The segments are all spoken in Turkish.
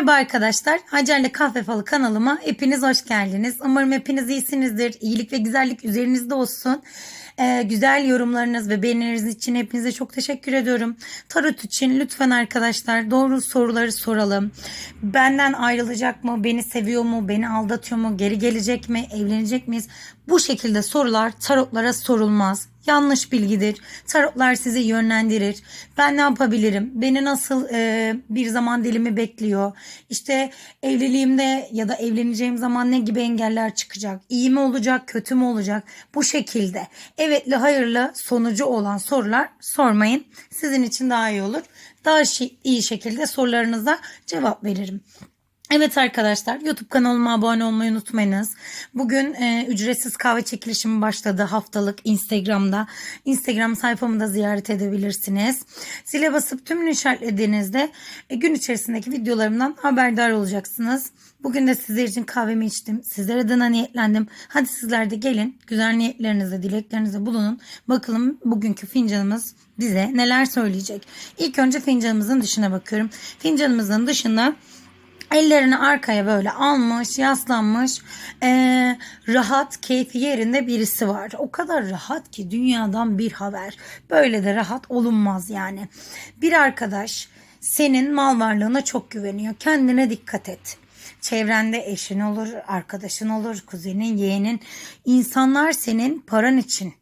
Merhaba arkadaşlar. Hacer'le Kahve Falı kanalıma hepiniz hoş geldiniz. Umarım hepiniz iyisinizdir. İyilik ve güzellik üzerinizde olsun. Ee, güzel yorumlarınız ve beğenileriniz için hepinize çok teşekkür ediyorum. Tarot için lütfen arkadaşlar doğru soruları soralım. Benden ayrılacak mı? Beni seviyor mu? Beni aldatıyor mu? Geri gelecek mi? Evlenecek miyiz? Bu şekilde sorular tarotlara sorulmaz. Yanlış bilgidir. Tarotlar sizi yönlendirir. Ben ne yapabilirim? Beni nasıl e, bir zaman dilimi bekliyor? İşte evliliğimde ya da evleneceğim zaman ne gibi engeller çıkacak? İyi mi olacak, kötü mü olacak? Bu şekilde evetli hayırlı sonucu olan sorular sormayın. Sizin için daha iyi olur. Daha iyi şekilde sorularınıza cevap veririm. Evet arkadaşlar YouTube kanalıma abone olmayı unutmayınız. Bugün e, ücretsiz kahve çekilişimi başladı haftalık Instagram'da. Instagram sayfamı da ziyaret edebilirsiniz. Zile basıp tümünü işaretlediğinizde e, gün içerisindeki videolarımdan haberdar olacaksınız. Bugün de sizler için kahvemi içtim. Sizler adına niyetlendim. Hadi sizler de gelin güzel niyetlerinizle, dileklerinize bulunun. Bakalım bugünkü fincanımız bize neler söyleyecek. İlk önce fincanımızın dışına bakıyorum. Fincanımızın dışında Ellerini arkaya böyle almış, yaslanmış, eee, rahat, keyfi yerinde birisi var. O kadar rahat ki dünyadan bir haber. Böyle de rahat olunmaz yani. Bir arkadaş senin mal varlığına çok güveniyor. Kendine dikkat et. Çevrende eşin olur, arkadaşın olur, kuzenin, yeğenin. İnsanlar senin paran için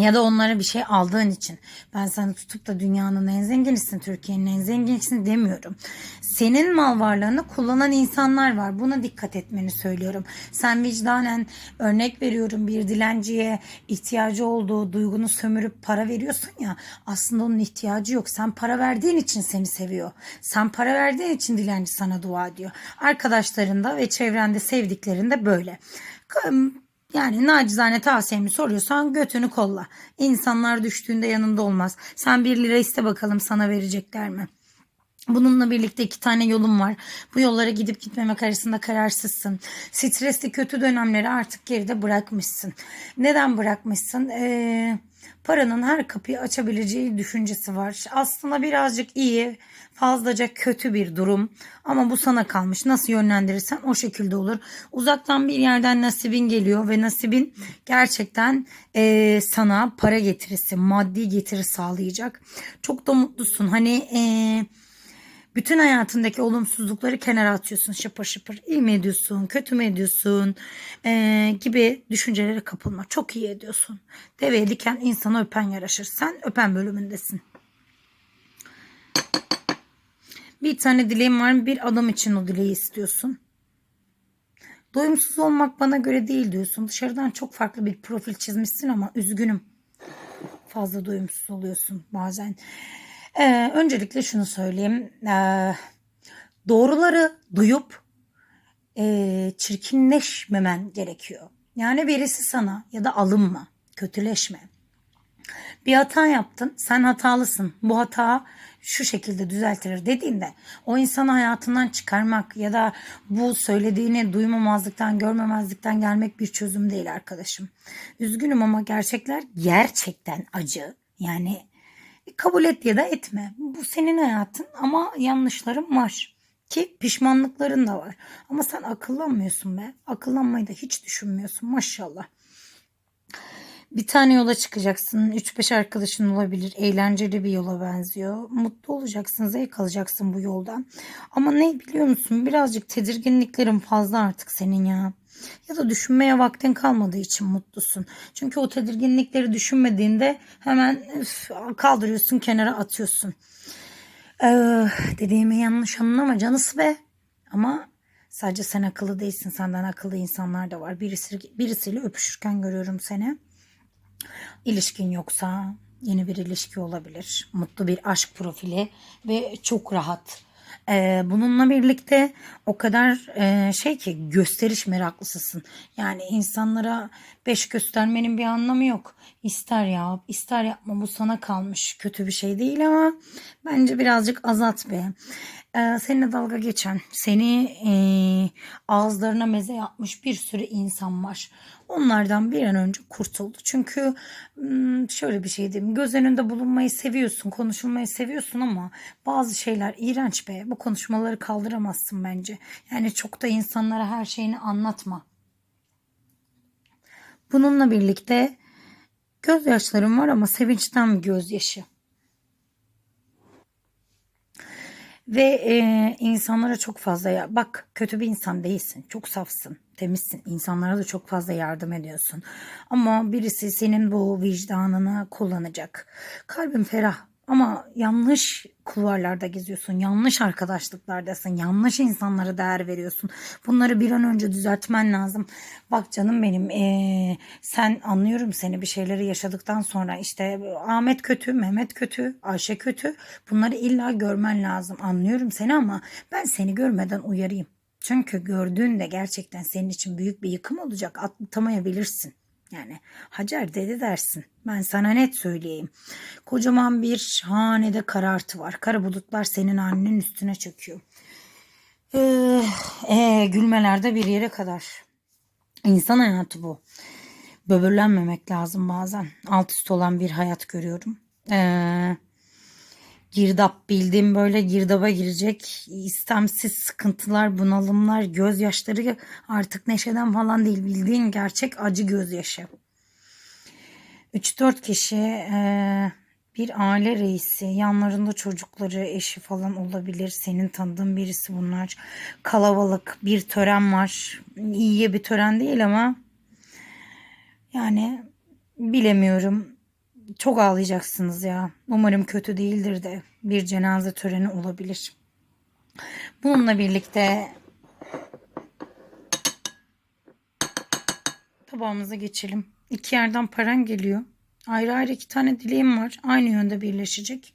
ya da onlara bir şey aldığın için ben sana tutup da dünyanın en zenginisin, Türkiye'nin en zenginisin demiyorum. Senin mal varlığını kullanan insanlar var. Buna dikkat etmeni söylüyorum. Sen vicdanen örnek veriyorum bir dilenciye ihtiyacı olduğu duygunu sömürüp para veriyorsun ya aslında onun ihtiyacı yok. Sen para verdiğin için seni seviyor. Sen para verdiğin için dilenci sana dua ediyor. Arkadaşlarında ve çevrende sevdiklerinde böyle. Yani nacizane tavsiyemi soruyorsan götünü kolla. İnsanlar düştüğünde yanında olmaz. Sen bir lira iste bakalım sana verecekler mi? Bununla birlikte iki tane yolum var. Bu yollara gidip gitmemek arasında kararsızsın. Stresli kötü dönemleri artık geride bırakmışsın. Neden bırakmışsın? Ee, paranın her kapıyı açabileceği düşüncesi var. Aslında birazcık iyi, fazlaca kötü bir durum. Ama bu sana kalmış. Nasıl yönlendirirsen o şekilde olur. Uzaktan bir yerden nasibin geliyor ve nasibin gerçekten ee, sana para getirisi, maddi getiri sağlayacak. Çok da mutlusun. Hani eee bütün hayatındaki olumsuzlukları kenara atıyorsun şıpır şıpır. İyi mi ediyorsun, kötü mü ediyorsun ee, gibi düşüncelere kapılma. Çok iyi ediyorsun. Deveye diken insana öpen yaraşır. Sen öpen bölümündesin. Bir tane dileğim var. Bir adam için o dileği istiyorsun. Doyumsuz olmak bana göre değil diyorsun. Dışarıdan çok farklı bir profil çizmişsin ama üzgünüm. Fazla doyumsuz oluyorsun bazen. Ee, öncelikle şunu söyleyeyim. Ee, doğruları duyup e, çirkinleşmemen gerekiyor. Yani birisi sana ya da alınma, kötüleşme. Bir hata yaptın, sen hatalısın. Bu hata şu şekilde düzeltilir dediğinde o insanı hayatından çıkarmak ya da bu söylediğini duymamazlıktan, görmemezlikten gelmek bir çözüm değil arkadaşım. Üzgünüm ama gerçekler gerçekten acı. Yani kabul et ya da etme. Bu senin hayatın ama yanlışların var. Ki pişmanlıkların da var. Ama sen akıllanmıyorsun be. Akıllanmayı da hiç düşünmüyorsun maşallah. Bir tane yola çıkacaksın. 3-5 arkadaşın olabilir. Eğlenceli bir yola benziyor. Mutlu olacaksın. Zevk alacaksın bu yoldan. Ama ne biliyor musun? Birazcık tedirginliklerin fazla artık senin ya. Ya da düşünmeye vaktin kalmadığı için mutlusun. Çünkü o tedirginlikleri düşünmediğinde hemen üf, kaldırıyorsun kenara atıyorsun. Ee, dediğimi yanlış anlama canısı be. Ama sadece sen akıllı değilsin. Senden akıllı insanlar da var. Birisi, birisiyle öpüşürken görüyorum seni. İlişkin yoksa yeni bir ilişki olabilir. Mutlu bir aşk profili ve çok rahat. Bununla birlikte o kadar şey ki gösteriş meraklısısın. Yani insanlara beş göstermenin bir anlamı yok. İster yap, ister yapma bu sana kalmış. Kötü bir şey değil ama bence birazcık azat be. Ee, seninle dalga geçen, seni e, ağızlarına meze yapmış bir sürü insan var. Onlardan bir an önce kurtul. Çünkü hmm, şöyle bir şey diyeyim. Göz önünde bulunmayı seviyorsun, konuşulmayı seviyorsun ama bazı şeyler iğrenç be. Bu konuşmaları kaldıramazsın bence. Yani çok da insanlara her şeyini anlatma. Bununla birlikte gözyaşlarım var ama sevinçten bir gözyaşı. Ve e, insanlara çok fazla ya bak kötü bir insan değilsin. Çok safsın, temizsin. İnsanlara da çok fazla yardım ediyorsun. Ama birisi senin bu vicdanını kullanacak. Kalbin ferah ama yanlış kulvarlarda geziyorsun. Yanlış arkadaşlıklardasın. Yanlış insanlara değer veriyorsun. Bunları bir an önce düzeltmen lazım. Bak canım benim ee, sen anlıyorum seni bir şeyleri yaşadıktan sonra işte Ahmet kötü, Mehmet kötü, Ayşe kötü. Bunları illa görmen lazım. Anlıyorum seni ama ben seni görmeden uyarayım. Çünkü gördüğünde gerçekten senin için büyük bir yıkım olacak. Atlatamayabilirsin. Yani Hacer dedi dersin. Ben sana net söyleyeyim. Kocaman bir hanede karartı var. Kara bulutlar senin annenin üstüne çöküyor. Ee, ee, gülmelerde bir yere kadar. İnsan hayatı bu. Böbürlenmemek lazım bazen. Alt üst olan bir hayat görüyorum. Ee, girdap bildiğim böyle girdaba girecek istemsiz sıkıntılar, bunalımlar, gözyaşları artık neşeden falan değil bildiğin gerçek acı gözyaşı. 3-4 kişi e, bir aile reisi, yanlarında çocukları, eşi falan olabilir. Senin tanıdığın birisi bunlar. Kalabalık bir tören var. İyiye bir tören değil ama yani bilemiyorum çok ağlayacaksınız ya. Umarım kötü değildir de bir cenaze töreni olabilir. Bununla birlikte tabağımıza geçelim. İki yerden paran geliyor. Ayrı ayrı iki tane dileğim var. Aynı yönde birleşecek.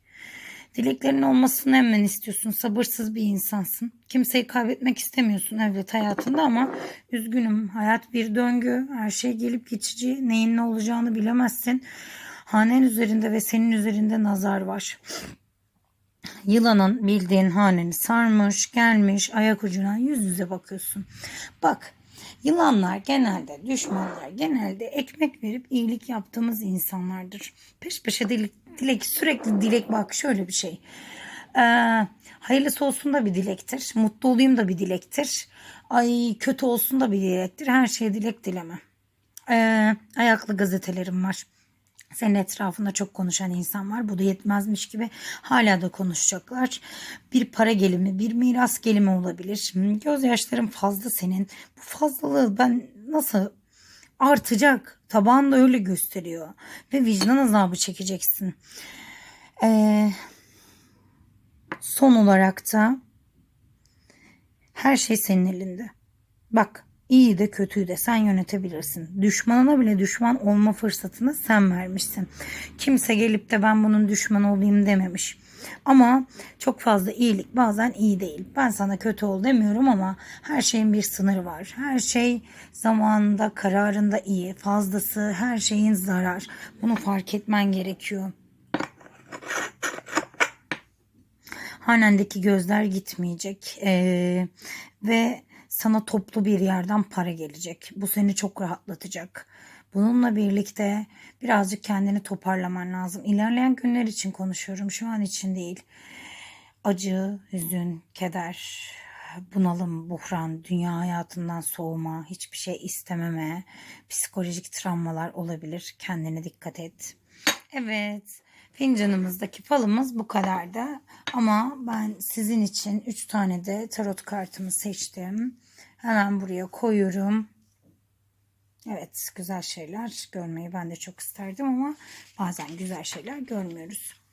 Dileklerin olmasını hemen istiyorsun. Sabırsız bir insansın. Kimseyi kaybetmek istemiyorsun evet hayatında ama üzgünüm. Hayat bir döngü. Her şey gelip geçici. Neyin ne olacağını bilemezsin. Hanen üzerinde ve senin üzerinde nazar var. Yılanın bildiğin haneni sarmış, gelmiş, ayak ucuna yüz yüze bakıyorsun. Bak Yılanlar genelde, düşmanlar genelde ekmek verip iyilik yaptığımız insanlardır. Peş peşe dilek, dilek sürekli dilek bak şöyle bir şey. Ee, hayırlısı olsun da bir dilektir. Mutlu olayım da bir dilektir. Ay kötü olsun da bir dilektir. Her şeye dilek dileme. Ee, ayaklı gazetelerim var. Senin etrafında çok konuşan insan var. Bu da yetmezmiş gibi hala da konuşacaklar. Bir para gelimi, bir miras gelimi olabilir. Gözyaşların fazla senin. Bu fazlalığı ben nasıl artacak? Tabağın da öyle gösteriyor. Ve vicdan azabı çekeceksin. Ee, son olarak da her şey senin elinde. Bak İyi de kötüyü de sen yönetebilirsin. Düşmanına bile düşman olma fırsatını sen vermişsin. Kimse gelip de ben bunun düşmanı olayım dememiş. Ama çok fazla iyilik bazen iyi değil. Ben sana kötü ol demiyorum ama her şeyin bir sınırı var. Her şey zamanında, kararında iyi. Fazlası her şeyin zarar. Bunu fark etmen gerekiyor. Hanendeki gözler gitmeyecek. Ee, ve sana toplu bir yerden para gelecek. Bu seni çok rahatlatacak. Bununla birlikte birazcık kendini toparlaman lazım. İlerleyen günler için konuşuyorum. Şu an için değil. Acı, hüzün, keder, bunalım, buhran, dünya hayatından soğuma, hiçbir şey istememe, psikolojik travmalar olabilir. Kendine dikkat et. Evet. Fincanımızdaki falımız bu kadardı. Ama ben sizin için 3 tane de tarot kartımı seçtim. Hemen buraya koyuyorum. Evet güzel şeyler görmeyi ben de çok isterdim ama bazen güzel şeyler görmüyoruz.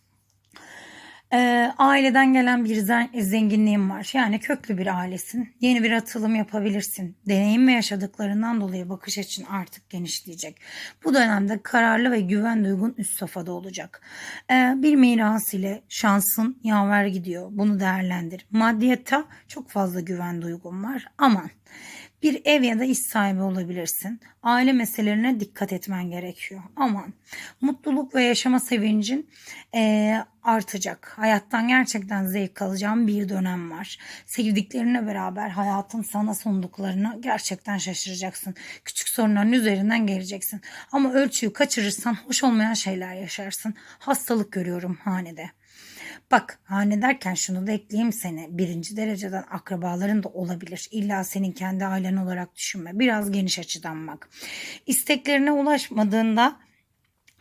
Ee, aileden gelen bir zenginliğim var. Yani köklü bir ailesin. Yeni bir atılım yapabilirsin. Deneyim ve yaşadıklarından dolayı bakış açın artık genişleyecek. Bu dönemde kararlı ve güven duygun üst safhada olacak. Ee, bir miras ile şansın yaver gidiyor. Bunu değerlendir. Maddiyata çok fazla güven duygun var. Aman Bir ev ya da iş sahibi olabilirsin. Aile meselelerine dikkat etmen gerekiyor. Aman mutluluk ve yaşama sevincin eee, artacak. Hayattan gerçekten zevk alacağın bir dönem var. Sevdiklerine beraber hayatın sana sunduklarına gerçekten şaşıracaksın. Küçük sorunların üzerinden geleceksin. Ama ölçüyü kaçırırsan hoş olmayan şeyler yaşarsın. Hastalık görüyorum hanede. Bak hane derken şunu da ekleyeyim seni. Birinci dereceden akrabaların da olabilir. İlla senin kendi ailen olarak düşünme. Biraz geniş açıdan bak. İsteklerine ulaşmadığında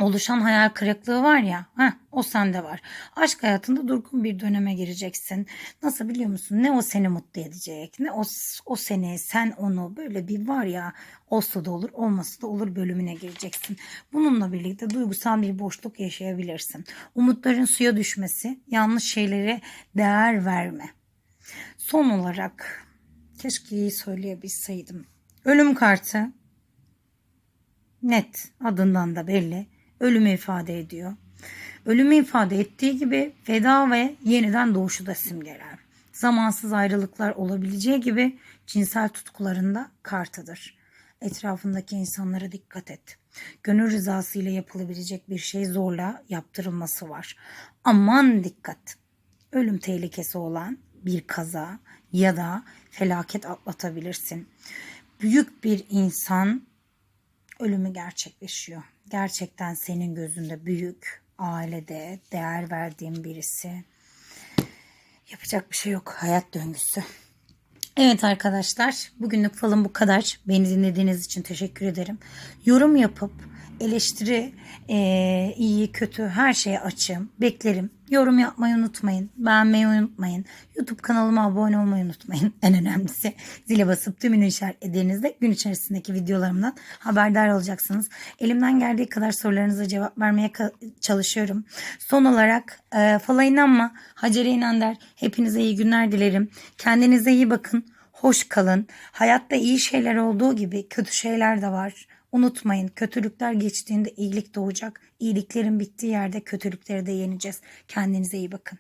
oluşan hayal kırıklığı var ya heh, o sende var. Aşk hayatında durgun bir döneme gireceksin. Nasıl biliyor musun? Ne o seni mutlu edecek ne o, o seni sen onu böyle bir var ya olsa da olur olmasa da olur bölümüne gireceksin. Bununla birlikte duygusal bir boşluk yaşayabilirsin. Umutların suya düşmesi yanlış şeylere değer verme. Son olarak keşke iyi söyleyebilseydim. Ölüm kartı net adından da belli. Ölümü ifade ediyor. Ölümü ifade ettiği gibi feda ve yeniden doğuşu da simgeler. Zamansız ayrılıklar olabileceği gibi cinsel tutkularında kartıdır. Etrafındaki insanlara dikkat et. Gönül rızası ile yapılabilecek bir şey zorla yaptırılması var. Aman dikkat. Ölüm tehlikesi olan bir kaza ya da felaket atlatabilirsin. Büyük bir insan ölümü gerçekleşiyor. Gerçekten senin gözünde büyük, ailede değer verdiğin birisi. Yapacak bir şey yok. Hayat döngüsü. Evet arkadaşlar, bugünlük falan bu kadar. Beni dinlediğiniz için teşekkür ederim. Yorum yapıp eleştiri, eee, iyi, kötü her şeye açığım. Beklerim. Yorum yapmayı unutmayın. Beğenmeyi unutmayın. YouTube kanalıma abone olmayı unutmayın. En önemlisi zile basıp tümünü işaretlediğinizde gün içerisindeki videolarımdan haberdar olacaksınız. Elimden geldiği kadar sorularınıza cevap vermeye çalışıyorum. Son olarak e, fala inanma, Hacer'e inan der. Hepinize iyi günler dilerim. Kendinize iyi bakın. Hoş kalın. Hayatta iyi şeyler olduğu gibi kötü şeyler de var. Unutmayın kötülükler geçtiğinde iyilik doğacak. İyiliklerin bittiği yerde kötülükleri de yeneceğiz. Kendinize iyi bakın.